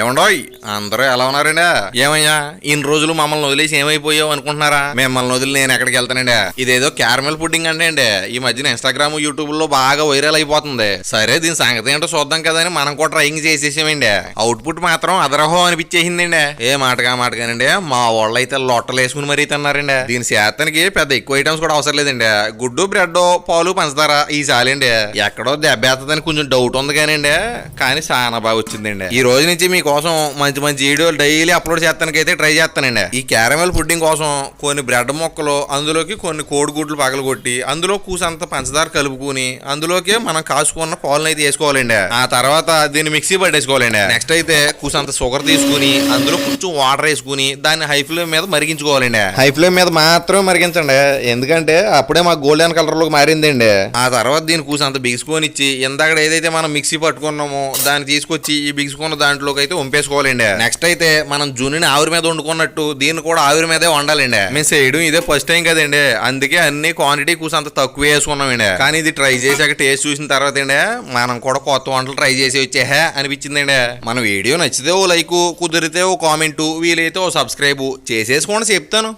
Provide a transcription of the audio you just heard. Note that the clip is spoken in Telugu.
ఏమండోయ్ అందరూ ఎలా ఉన్నారండి? ఏమయ్యా ఇన్ని రోజులు మమ్మల్ని వదిలేసి ఏమైపోయావు అనుకుంటున్నారా? మిమ్మల్ని వదిలి నేను ఎక్కడికి వెళ్తానండి. ఇదేదో క్యారమెల్ పుడ్డింగ్ అంటే అండి. ఈ మధ్యన ఇన్స్టాగ్రామ్ యూట్యూబ్లో బాగా వైరల్ అయిపోతుంది. సరే దీని సంగతి ఏంటో చూద్దాం కదా అని మనం కూడా ట్రైయింగ్ చేసేసామండి. అవుట్పుట్ మాత్రం అదరహో అనిపించేసిందండి. ఏ మాటగా మాటగానండి మా వాళ్ళు అయితే లొట్టలు వేసుకుని మరీ తిన్నారండి. దీని శాతానికి పెద్ద ఎక్కువ ఐటమ్స్ కూడా అవసరం లేదండి. గుడ్డు బ్రెడ్ పాలు పంచదార ఈ చాలండి. ఎక్కడో దెబ్బేస్తుందని కొంచెం డౌట్ ఉంది కానండి. కానీ చాలా బాగా వచ్చిందండి. ఈ రోజు నుంచి మీకోసం మంచి మంచి వీడియోలు డైలీ అప్లోడ్ చేస్తానికి అయితే ట్రై చేస్తానండి. ఈ క్యారమెల్ పుడ్డింగ్ కోసం కొన్ని బ్రెడ్ ముక్కలు అందులోకి కొన్ని కోడిగుడ్లు పగలగొట్టి అందులో కూసంత పంచదార కలుపుకుని అందులోకి మనం కాసుకున్న పాలను అయితే వేసుకోవాలండి. ఆ తర్వాత దీన్ని మిక్సీ పట్టేసుకోవాలండి. నెక్స్ట్ అయితే కూసంత షుగర్ తీసుకుని అందులో కొంచెం వాటర్ వేసుకుని దాన్ని హై ఫ్లేమ్ మీద మరిగించుకోవాలండి. హై ఫ్లేమ్ మీద మాత్రమే మరిగించండి. ఎందుకంటే అప్పుడే మా గోల్డెన్ కలర్లోకి మారిందండి. ఆ తర్వాత దీన్ని కూసంత బిగుసుకొని ఇచ్చి ఇందాక ఏదైతే మనం మిక్సీ పట్టుకున్నామో దాన్ని తీసుకొచ్చి ఈ బిగుసుకున్న దాంట్లోకి అయితే వంపేసుకోవాలండి. నెక్స్ట్ అయితే మనం జున్నుని ఆవిరి మీద వండుకున్నట్టు దీన్ని కూడా ఆవిరి మీదే వండాలండి. మేము చేయడం ఇదే ఫస్ట్ టైం కదండి. అందుకే అన్ని క్వాంటిటీ కూసంత తక్కువ వేసుకున్నామండి. కానీ ఇది ట్రై చేశాక టేస్ట్ చూసిన తర్వాత అండి మనం కూడా కొత్త వంటలు ట్రై చేసి వచ్చేహే అనిపించిందండి. మన వీడియో నచ్చితే ఓ లైక్ కుదిరితే ఓ కామెంట్ వీలైతే ఓ సబ్స్క్రైబ్ చేసేసుకోండి చెప్తాను.